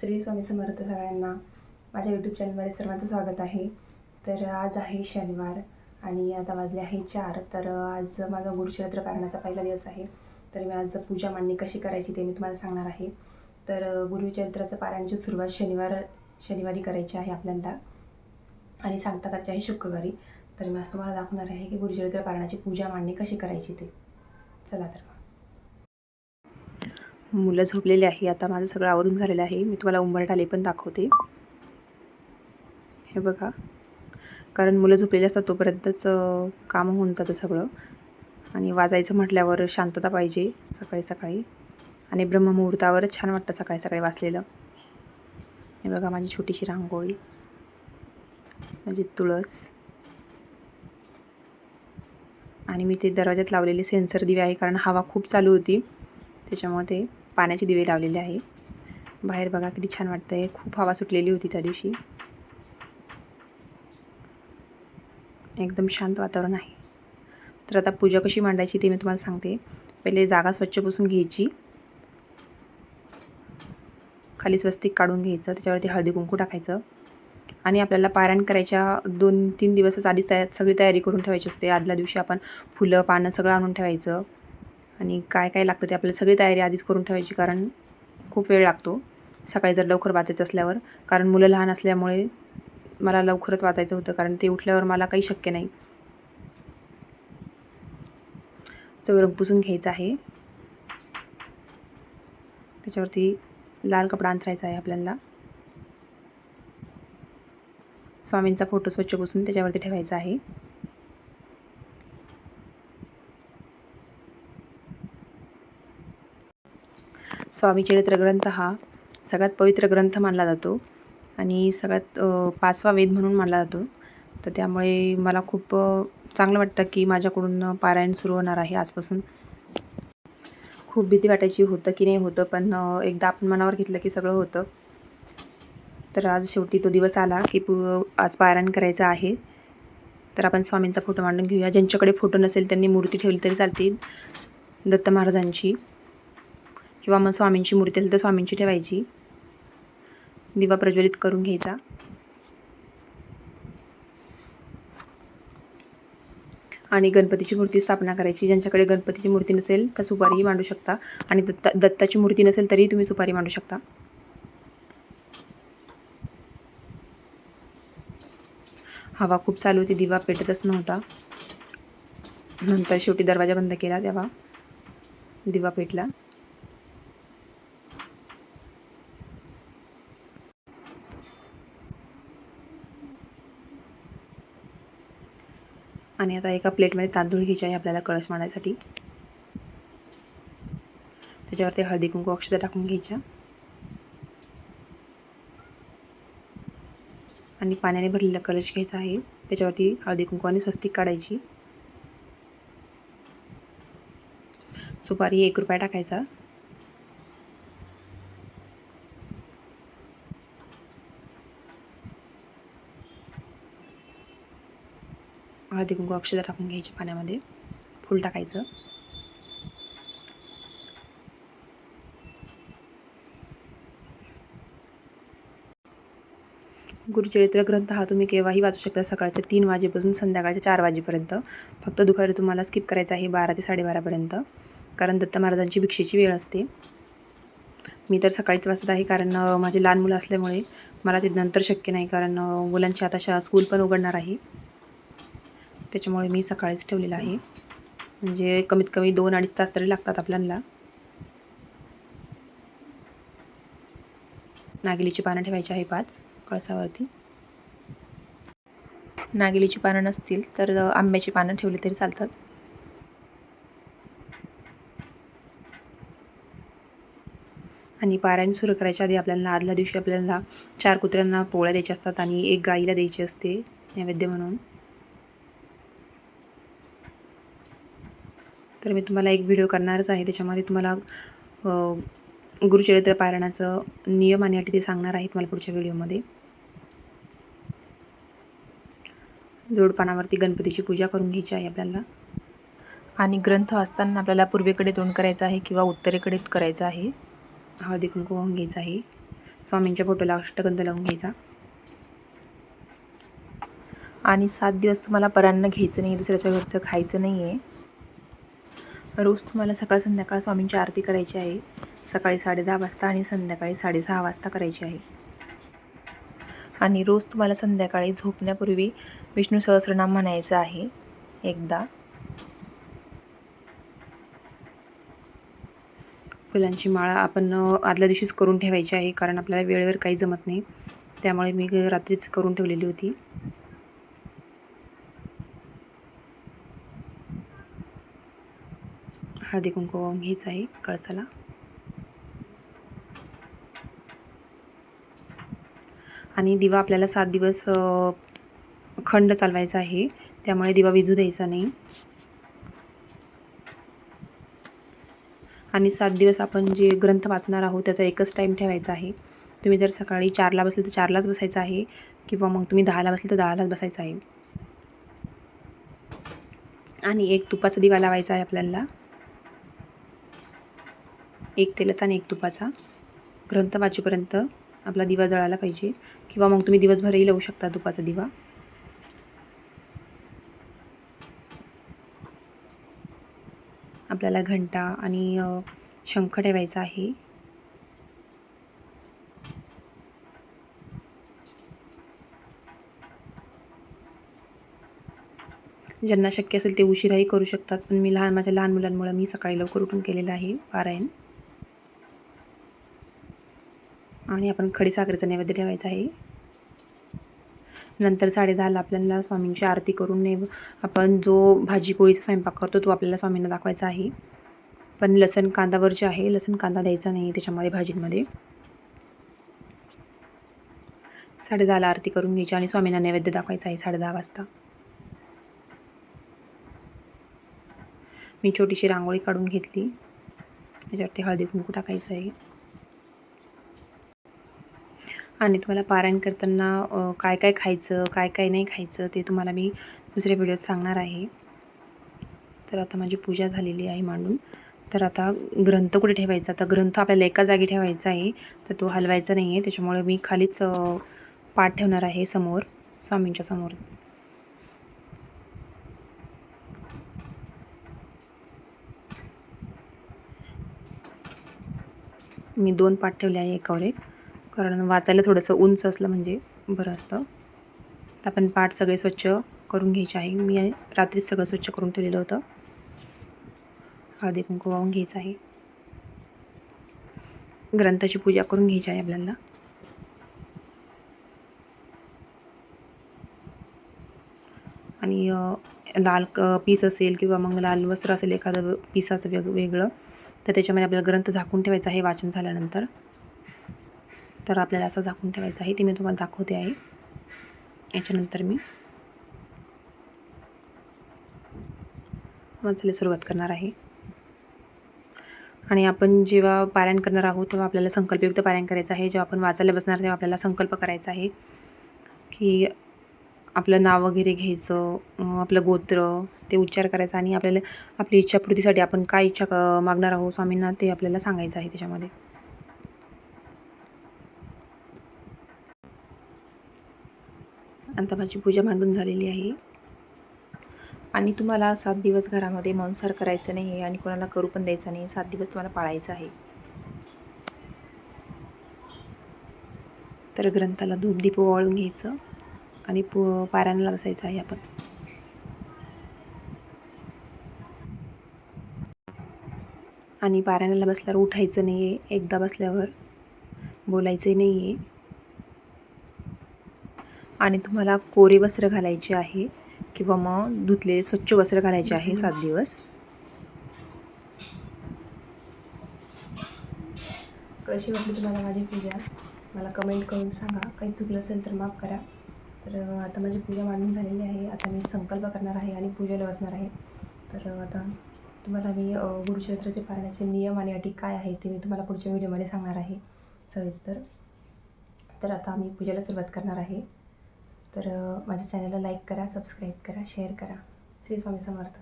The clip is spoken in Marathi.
श्री स्वामी समर्थ सगळ्यांना माझ्या यूट्यूब चॅनलमध्ये सर्वांचं स्वागत आहे. तर आज आहे शनिवार आणि आता वाजले आहे चार. तर आज माझा गुरुचरित्र पारणाचा पहिला दिवस आहे. तर मी आज पूजा मांडणी कशी करायची ते मी तुम्हाला सांगणार आहे. तर गुरुचरित्राचं पारायणाची सुरुवात शनिवार शनिवारी करायची आहे आपल्याला आणि सांगता करायची आहे शुक्रवारी. तर मी आज तुम्हाला दाखवणार आहे की गुरुचरित्र पारणाची पूजा मांडणी कशी करायची ते. चला तर. मुलं झोपलेली आहे. आता माझं सगळं आवरून झालेलं आहे. मी तुम्हाला उंबरठाले पण दाखवते. हे बघा. कारण मुलं झोपलेली असतात तोपर्यंतच काम कामं होऊन जातं सगळं. आणि वाजायचं म्हटल्यावर शांतता पाहिजे सकाळी सकाळी. आणि ब्रह्ममुहूर्तावरच छान वाटतं सकाळी सकाळी वाचलेलं. हे बघा माझी छोटीशी रांगोळी. माझी तुळस. आणि मी ते दरवाज्यात लावलेले सेन्सर दिवे आहे कारण हवा खूप चालू होती. त्याच्यामुळे ते पाण्याचे दिवे लावलेले आहे. बाहेर बघा किती छान वाटतं आहे खूप हवा सुटलेली होती त्या दिवशी. एकदम शांत वातावरण आहे. तर आता पूजा कशी मांडायची ते मी तुम्हाला सांगते. पहिले जागा स्वच्छ पुसून घ्यायची. खाली स्वस्तिक काढून घ्यायचं. त्याच्यावरती हळदी कुंकू टाकायचं. आणि आपल्याला पारायण करायच्या दोन तीन दिवसच आधीच तया सगळी तयारी करून ठेवायची असते. आदल्या दिवशी आपण फुलं पानं सगळं आणून ठेवायचं. आणि काय काय लागतं ते आपल्याला सगळी तयारी आधीच करून ठेवायची कारण खूप वेळ लागतो. सकाळी जर लवकर वाचायचं असल्यावर कारण मुलं लहान असल्यामुळे मला लवकरच वाचायचं होतं कारण ते उठल्यावर मला काही शक्य नाही. चौरंग पुसून घ्यायचं आहे. त्याच्यावरती लाल कपडा अंथरायचा आहे आपल्याला. स्वामींचा फोटो स्वच्छ पुसून त्याच्यावरती ठेवायचा आहे. स्वामी चरित्र ग्रंथ हा सगळ्यात पवित्र ग्रंथ मानला जातो आणि सगळ्यात पाचवा वेद म्हणून मानला जातो. तर त्यामुळे मला खूप चांगलं वाटतं की माझ्याकडून पारायण सुरू होणार आहे आजपासून. खूप भीती वाटायची होतं की नाही होतं पण एकदा आपण मनावर घेतलं की सगळं होतं. तर आज शेवटी तो दिवस आला की पु आज पारायण करायचं आहे. तर आपण स्वामींचा फोटो मांडून घेऊया. ज्यांच्याकडे फोटो नसेल त्यांनी मूर्ती ठेवली तरी चालतील. दत्त महाराजांची. किंवा मग स्वामींची मूर्ती असेल तर स्वामींची ठेवायची. दिवा प्रज्वलित करून घ्यायचा. आणि गणपतीची मूर्ती स्थापना करायची. ज्यांच्याकडे गणपतीची मूर्ती नसेल तर सुपारीही मांडू शकता. आणि दत्ता दत्ताची मूर्ती नसेल तरीही तुम्ही सुपारी मांडू शकता. हवा खूप चालू होती. दिवा पेटतच नव्हता. नंतर शेवटी दरवाजा बंद केला तेव्हा. दिवा पेटला. आणि आता एका प्लेटमध्ये तांदूळ घ्यायचे आहे आपल्याला कळश मांडायसाठी. त्याच्यावरती हळदी कुंकू अक्षता टाकून घ्यायच्या. आणि पाण्याने भरलेला कलश घ्यायचा आहे. त्याच्यावरती हळदी कुंकू आणि स्वस्तिक काढायची. सुपारी एक रुपया टाकायचा. हळदी कुंकू अक्षता टाकून घ्यायची पाण्यामध्ये. फूल टाकायचं. गुरुचरित्र ग्रंथ हा तुम्ही केव्हाही वाचू शकता. सकाळच्या तीन वाजेपासून संध्याकाळच्या चार वाजेपर्यंत. फक्त दुपारी तुम्हाला स्किप करायचं आहे बारा ते साडेबारापर्यंत कारण दत्त महाराजांची भिक्षेची वेळ असते. मी तर सकाळीच वाचत आहे कारण माझे लहान मुलं असल्यामुळे मला ते नंतर शक्य नाही. कारण मुलांची आता शा स्कूल पण उघडणार आहे. त्याच्यामुळे मी सकाळीच ठेवलेलं आहे. म्हणजे कमीत कमी दोन अडीच तास तरी लागतात आपल्याला. नागिलीची पानं ठेवायची आहे पाच कळसावरती. नागिलीची पानं नसतील तर आंब्याची पानं ठेवली तरी चालतात. आणि पारायण सुरू करायच्या आधी आपल्याला आदल्या दिवशी आपल्याला चार कुत्र्यांना पोळ्या द्यायच्या असतात आणि एक गाईला द्यायची असते नैवेद्य म्हणून. तर मी तुम्हाला एक व्हिडिओ करणारच आहे. त्याच्यामध्ये तुम्हाला गुरुचरित्र पारायणाचं नियम आणि अटी ते सांगणार आहे तुम्हाला पुढच्या व्हिडिओमध्ये जोडपानावरती गणपतीची पूजा करून घ्यायची आहे आपल्याला. आणि ग्रंथ वाचताना आपल्याला पूर्वेकडे तोंड करायचं आहे किंवा उत्तरेकडे करायचं आहे? हळदी कुंकू वाहून घ्यायचं आहे. स्वामींच्या फोटोला अष्टगंध लावून घ्यायचा. आणि सात दिवस तुम्हाला परांना घ्यायचं नाही दुसऱ्याच्या घरचं खायचं नाही आहे रोज तुम्हाला सकाळ संध्याकाळ स्वामींची आरती करायची आहे. सकाळी साडेदहा वाजता आणि संध्याकाळी साडेसहा वाजता करायची आहे. आणि रोज तुम्हाला संध्याकाळी झोपण्यापूर्वी विष्णू सहस्रनाम म्हणायचं आहे. एकदा. फुलांची माळा आपण आदल्या दिवशीच करून ठेवायची आहे कारण आपल्याला वेळेवर काही जमत नाही. त्यामुळे मी रात्रीच करून ठेवलेली होती. हळदी कुंकू वाहून घ्यायचं आहे कळसाला. आणि दिवा आपल्याला सात दिवस खंड चालवायचा आहे. त्यामुळे दिवा विजू द्यायचा नाही. आणि सात दिवस आपण जे ग्रंथ वाचणार आहोत त्याचा एकच टाईम ठेवायचा आहे. तुम्ही जर सकाळी चारला बसले तर चारलाच बसायचं आहे. किंवा मग तुम्ही दहाला बसले तर दहालाच बसायचं आहे. आणि एक तुपाचा दिवा लावायचा आहे आपल्याला. एक तेलाचा आणि एक तुपाचा ग्रंथ वाचेपर्यंत आपला दिवा जळायला पाहिजे. किंवा मग तुम्ही दिवसभरही लावू शकता तुपाचा दिवा. आपल्याला घंटा आणि शंख ठेवायचा आहे. ज्यांना शक्य असेल ते उशिराही करू शकतात. पण मी लहान माझ्या लहान मुलांमुळे मी सकाळी लवकर उठून केलेलं आहे पारायण. आणि आपण खडीसाखरेचा नैवेद्य ठेवायचा आहे. नंतर साडेदहाला आपल्याला स्वामींची आरती करून नैव आपण जो भाजी पोळीचा स्वयंपाक करतो तो आपल्याला स्वामींना दाखवायचा आहे. पण लसण कांदावर जे आहे लसण कांदा द्यायचा नाही त्याच्यामध्ये भाजींमध्ये. साडेदहाला आरती करून घ्यायची आणि स्वामींना नैवेद्य दाखवायचा आहे साडेदहा वाजता. मी छोटीशी रांगोळी काढून घेतली. त्याच्यावरती हळदी कुंकू टाकायचं आहे. आणि तुम्हाला पारायण करताना काय काय खायचं काय काय नाही खायचं ते तुम्हाला मी दुसऱ्या व्हिडिओत सांगणार आहे. तर आता माझी पूजा झालेली आहे मांडून. तर आता ग्रंथ कुठे ठेवायचा? तर ग्रंथ आपल्याला एका जागी ठेवायचा आहे तर तो हलवायचा नाही आहे. त्याच्यामुळे मी खालीच पाठ ठेवणार आहे समोर स्वामींच्या समोर. मी दोन पाठ ठेवले आहे एकावर एक. कारण वाचायला थोडंसं उंच असलं म्हणजे बरं असतं. तर आपण पाठ सगळे स्वच्छ करून घ्यायचे आहे. मी रात्रीच सगळं स्वच्छ करून ठेवलेलं होतं. हळदी कुंकू वाहून घ्यायचं आहे. ग्रंथाची पूजा करून घ्यायची आहे आपल्याला. आणि लाल क पीस असेल किंवा मग लाल वस्त्र असेल एखादं पिसाचं वेग वेगळं तर त्याच्यामध्ये आपल्याला ग्रंथ झाकून ठेवायचा आहे वाचन झाल्यानंतर. तर आपल्याला असं झाकून ठेवायचं आहे. ते मी तुम्हाला दाखवते आहे. याच्यानंतर मी वाचायला सुरुवात करणार आहे. आणि आपण जेव्हा पारायण करणार आहोत तेव्हा आपल्याला संकल्पयुक्त पारायण करायचं आहे. जेव्हा आपण वाचायला बसणार तेव्हा आपल्याला संकल्प करायचा आहे की आपलं नाव वगैरे घ्यायचं आपलं गोत्र ते उच्चार करायचा आणि आपल्याला आपली इच्छापूर्तीसाठी आपण काय इच्छा क- मागणार आहोत स्वामींना ते आपल्याला सांगायचं आहे त्याच्यामध्ये. आता माझी पूजा मांडून झालेली आहे. आणि तुम्हाला सात दिवस घरामध्ये मांसाहार करायचं नाही आहे आणि कोणाला करू पण द्यायचं नाही. सात दिवस तुम्हाला पाळायचं आहे. तर ग्रंथाला धूप दीप ओवाळून घ्यायचं आणि पु पारायणाला बसायचं आहे आपण. आणि पारायणाला बसल्यावर उठायचं नाही आहे एकदा बसल्यावर बोलायचं नाही आहे आणि तुम्हाला कोरे वस्त्र घालायचे आहे किंवा मग धुतलेले स्वच्छ वस्त्र घालायचे आहे सात दिवस. कशी वाटली तुम्हाला माझी पूजा? मला कमेंट करून सांगा. काही चुकलं असेल तर माफ करा. तर आता माझी पूजा मांडून झालेली आहे. आता मी संकल्प करणार आहे आणि पूजेला बसणार आहे. तर आता तुम्हाला मी अं, गुरुचरित्राचे पाळण्याचे नियम आणि अटी काय आहे ते मी तुम्हाला पुढच्या व्हिडिओमध्ये सांगणार आहे. सविस्तर. तर आता मी पूजेला सुरुवात करणार आहे. तर माझ्या चॅनलला लाईक करा सबस्क्राईब करा शेअर करा. श्री स्वामी समर्थ.